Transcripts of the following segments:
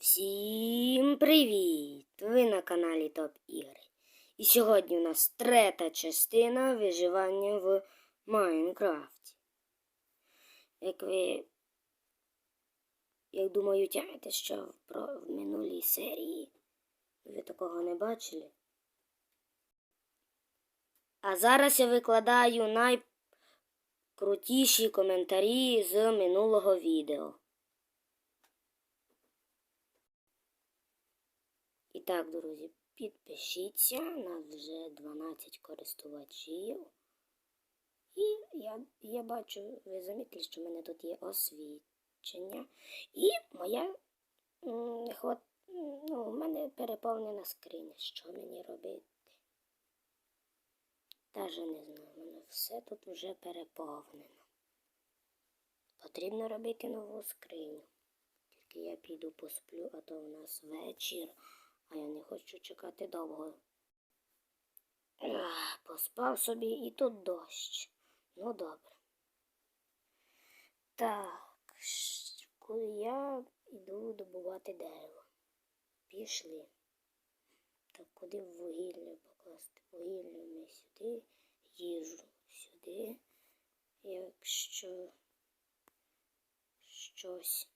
Всім привіт! Ви на каналі Топ Ігри. І сьогодні у нас третя частина виживання в Майнкрафті. Як ви, як думаю, тямите, що про, в минулій серії ви такого не бачили. А зараз я викладаю найкрутіші коментарі з минулого відео. Так, друзі, підпишіться, нас вже 12 користувачів. І я, я бачу, ви замітили, що в мене тут є освідчення. І моя м, ну, в мене переповнена скриня. Що мені робити? Даже не знаю, в мене все тут вже переповнено. Потрібно робити нову скриню. Тільки я піду посплю, а то в нас вечір. А я не хочу чекати довго. Ах, Поспав собі і тут дощ. Ну добре. Так, я йду добувати дерево. Пішли. Так, куди вугілля покласти? Вугілля ми сюди, їжу сюди. Якщо щось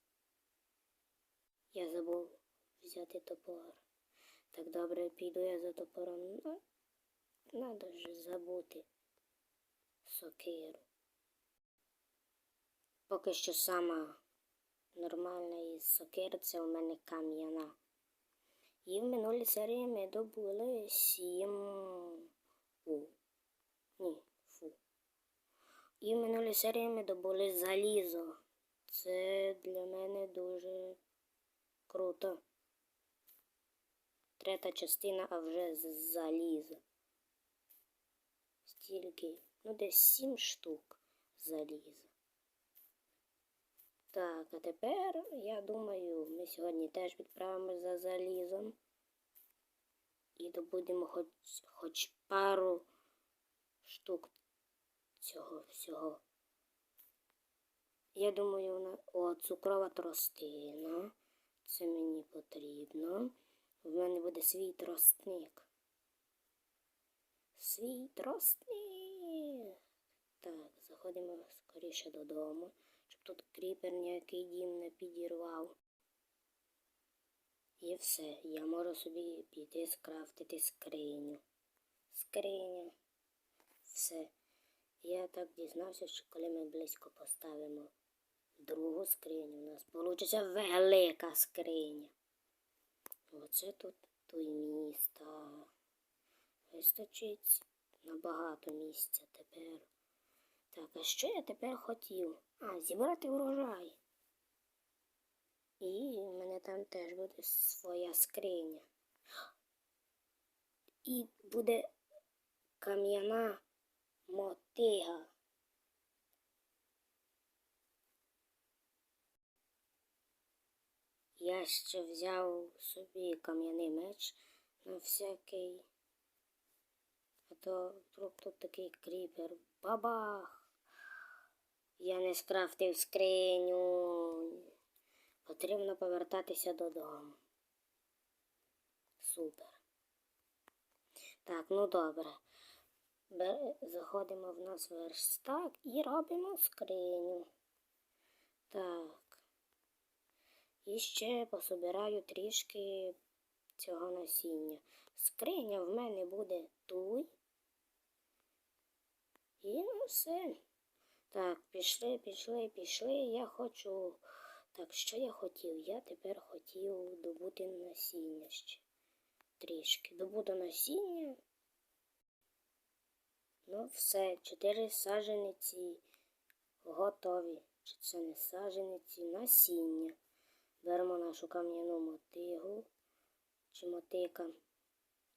я забув взяти топор. Так добре, піду я за топором. Ну, надо ж забути сокиру. Поки що сама нормальна із сокир це у мене кам'яна. І в минулій серії ми добули сім у. Ні, фу. І в минулій серії ми добули залізо. Це для мене дуже круто третя частина, а вже з заліза. Стільки, ну десь сім штук заліза. Так, а тепер, я думаю, ми сьогодні теж відправимось за залізом. І добудемо хоч, хоч пару штук цього всього. Я думаю, вона... О, цукрова тростина. Це мені потрібно. В мене буде свій тростник. Свій тростник. Так, заходимо скоріше додому, щоб тут кріпер ніякий дім не підірвав. І все, я можу собі піти скрафтити скриню. Скриня. Все. Я так дізнався, що коли ми близько поставимо другу скриню, у нас вийде велика скриня. Оце тут той міста. Вистачить набагато місця тепер. Так, а що я тепер хотів? А, зібрати урожай. І в мене там теж буде своя скриня. І буде кам'яна мотига. Я ще взяв собі кам'яний меч на всякий. А то вдруг тут такий кріпер. Бабах! Я не скрафтив скриню. Потрібно повертатися додому. Супер. Так, ну добре. Заходимо в нас верстак і робимо скриню. Так. І ще пособираю трішки цього насіння. Скриня в мене буде туй. І ну все. Так, пішли, пішли, пішли. Я хочу. Так, що я хотів? Я тепер хотів добути насіння ще. Трішки. Добуду насіння. Ну, все, чотири сажениці готові. Чи це не сажениці? Насіння. Беремо нашу кам'яну мотигу чи мотика,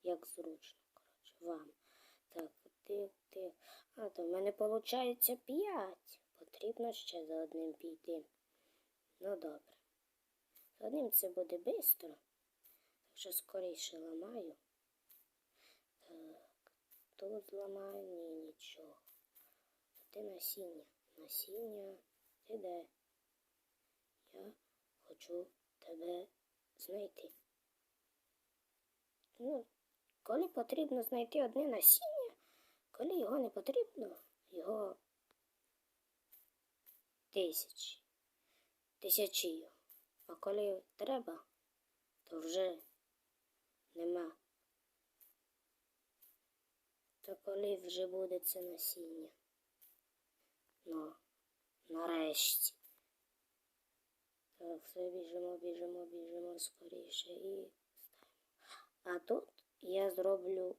як зручно, коротше, вам. Так, тих, тих. А, то в мене виходить 5. Потрібно ще за одним піти. Ну добре. За одним це буде швидко. Так що скоріше ламаю. Так, тут зламаю, ні, нічого. Ти насіння. Насіння. Ти де? Я хочу тебе знайти. Ну, коли потрібно знайти одне насіння, коли його не потрібно, його тисячі, тисячі. А коли треба, то вже нема. То коли вже буде це насіння? Ну, нарешті. Так, все біжимо, біжимо, біжимо скоріше і. А тут я зроблю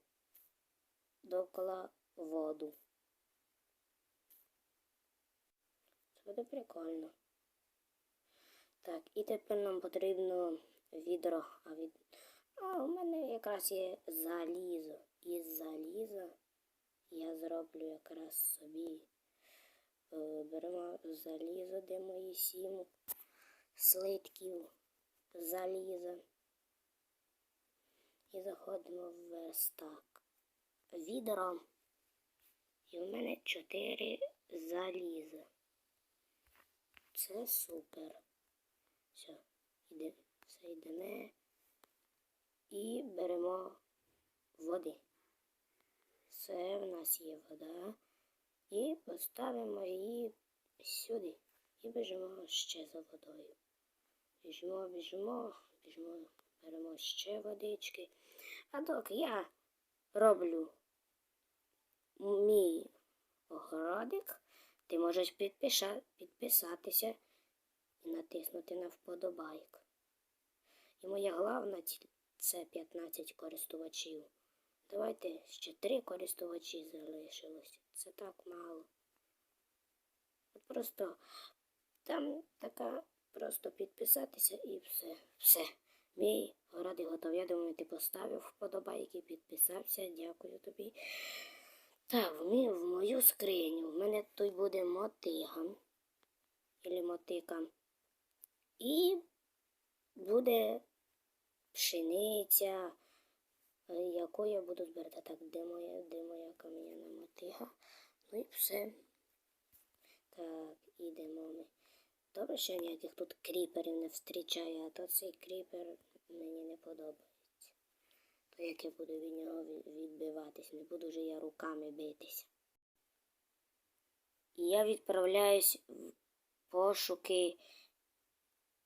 довкола воду. Це буде прикольно. Так, і тепер нам потрібно відро. А, від... а у мене якраз є залізо. Із заліза я зроблю якраз собі. Е, Беремо залізо, де мої сім слитків заліза. І заходимо в верстак. Відро. І в мене чотири заліза. Це супер. Все, йде, все йдемо. І беремо води. Все, в нас є вода. І поставимо її сюди. І біжимо ще за водою. Біжимо, біжимо, біжимо, беремо ще водички. А доки я роблю мій огородик, ти можеш підпиша, підписатися і натиснути на вподобайк. І моя головна ціль це 15 користувачів. Давайте ще 3 користувачі залишилось. Це так мало. Просто там така просто підписатися і все. Все. Мій городи готовий. Я думаю, ти поставив вподобайки, підписався. Дякую тобі. Так, в, мій, в мою скриню. В мене тут буде мотига. Ілі мотика. І буде пшениця, яку я буду збирати. Так, де моя, де моя кам'яна мотига? Ну і все. Так, ідемо ми. Добре, що я ніяких тут кріперів не зустрічає, а то цей кріпер мені не подобається. То як я буду від нього ві- відбиватись, не буду вже я руками битися. І я відправляюсь в пошуки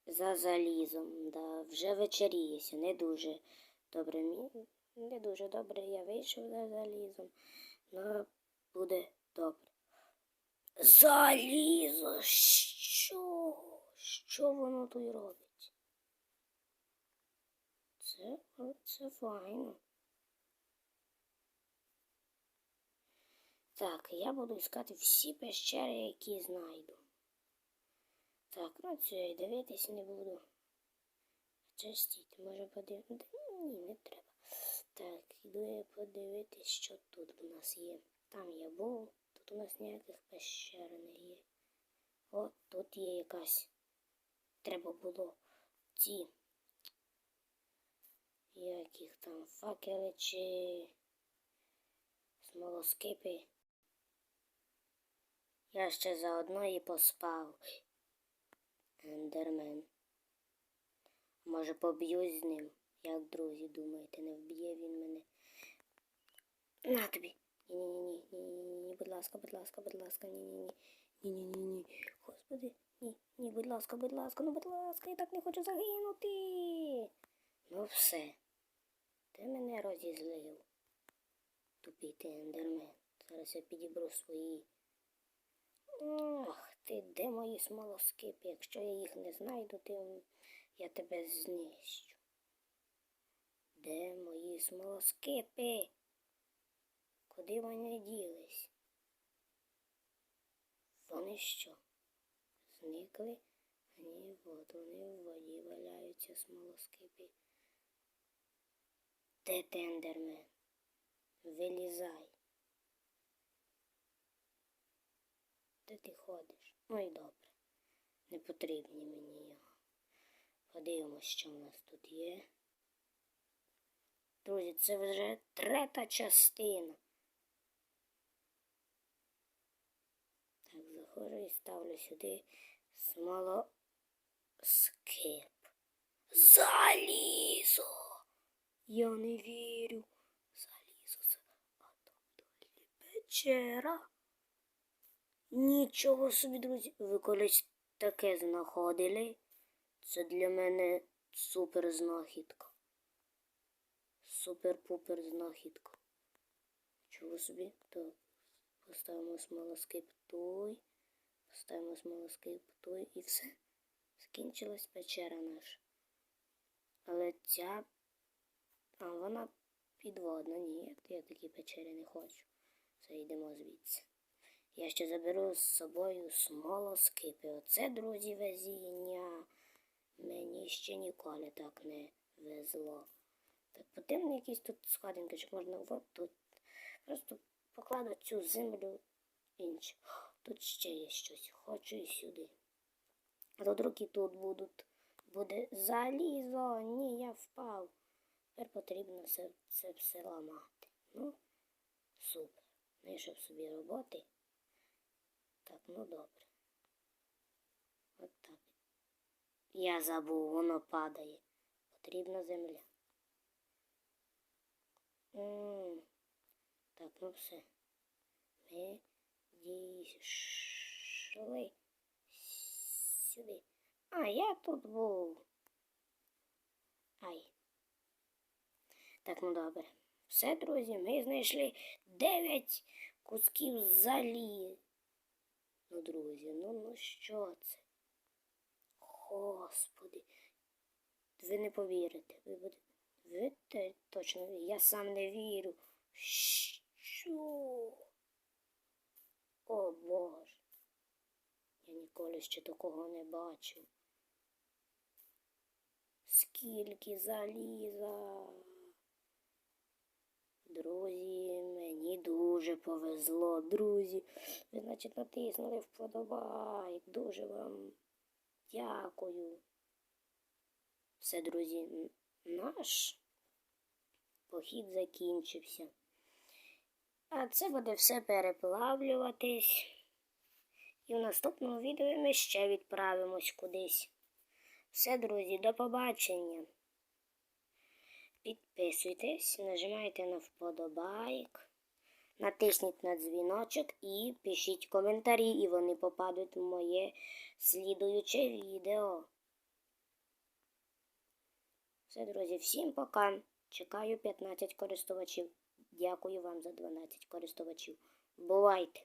за залізом. Да, вже вечеріється, не дуже добре. Не дуже добре я вийшов за залізом, але буде добре. Залізо, що? Що воно тут робить? Це, це файно. Так, я буду іскати всі пещери, які знайду. Так, ну це дивитись не буду. Частіть, може подивитися. Ні, не треба. Так, іду я подивитись, що тут в нас є. Там я був, у нас ніяких пещер не є. О, тут є якась. Треба було ці. Як їх там факели чи смолоскипи. Я ще заодно і поспав. Ендермен. Може поб'юсь з ним, як друзі думаєте, не вб'є він мене. На тобі. Ні-ні-ні, ні-ні-ні, будь ласка, будь ласка, будь ласка, ні-ні-ні. Ні-ні-ні. Господи, ні, ні, будь ласка, будь ласка, ну будь ласка, я так не хочу загинути. Ну все. Ти мене розізлив. Тупий ти ендермен. Зараз я підібру свої. Ах, ти де мої смолоскипи? Якщо я їх не знайду, ти я тебе знищу. Де мої смолоскипи? Куди вони ділись? Вони що? Зникли? Ні, от вони в воді валяються смолоскипи. Де тендермен? Вилізай. Де ти ходиш? Ну і добре. Не потрібні мені його. Подивимось, що в нас тут є. Друзі, це вже третя частина. Заходжу і ставлю сюди смолоскип. Залізо! Я не вірю. Залізо це, а там печера. Нічого собі, друзі. Ви колись таке знаходили? Це для мене супер знахідка. Супер-пупер знахідка. Чого собі? Так. Поставимо смолоскип той. Поставимо смолоскип той і все. Скінчилась печера наша. Але ця. А вона підводна. Ні, я такі печери не хочу. Все, йдемо звідси. Я ще заберу з собою смолоскипи. Оце, друзі, везіння. Мені ще ніколи так не везло. Так потрібно якісь тут сходинки, щоб можна от тут. Просто покладу цю землю інше. Тут ще є щось. Хочу і сюди. А тут будуть. Буде залізо. Ні, я впав. Тепер потрібно це, це все ламати. Ну, супер. Знайшов собі роботи. Так, ну добре. От так. Я забув, воно падає. Потрібна земля. М, Так, ну все. Ми дійшли сюди. А, я тут був. Ай. Так, ну добре. Все, друзі, ми знайшли 9 кусків залі. Ну, друзі, ну ну що це? Господи. Ви не повірите. Ви будете. Ви точно я сам не вірю. Що? О Боже. Я ніколи ще такого не бачив. Скільки заліза. Друзі, мені дуже повезло, друзі. Ви, значить, натиснули вподобайк. Дуже вам дякую. Все, друзі, наш похід закінчився. А це буде все переплавлюватись. І в наступному відео ми ще відправимось кудись. Все, друзі, до побачення. Підписуйтесь, нажимайте на вподобайк, натисніть на дзвіночок і пишіть коментарі, і вони попадуть в моє слідуюче відео. Все, друзі, всім пока. Чекаю 15 користувачів. Дякую вам за 12 користувачів. Бувайте!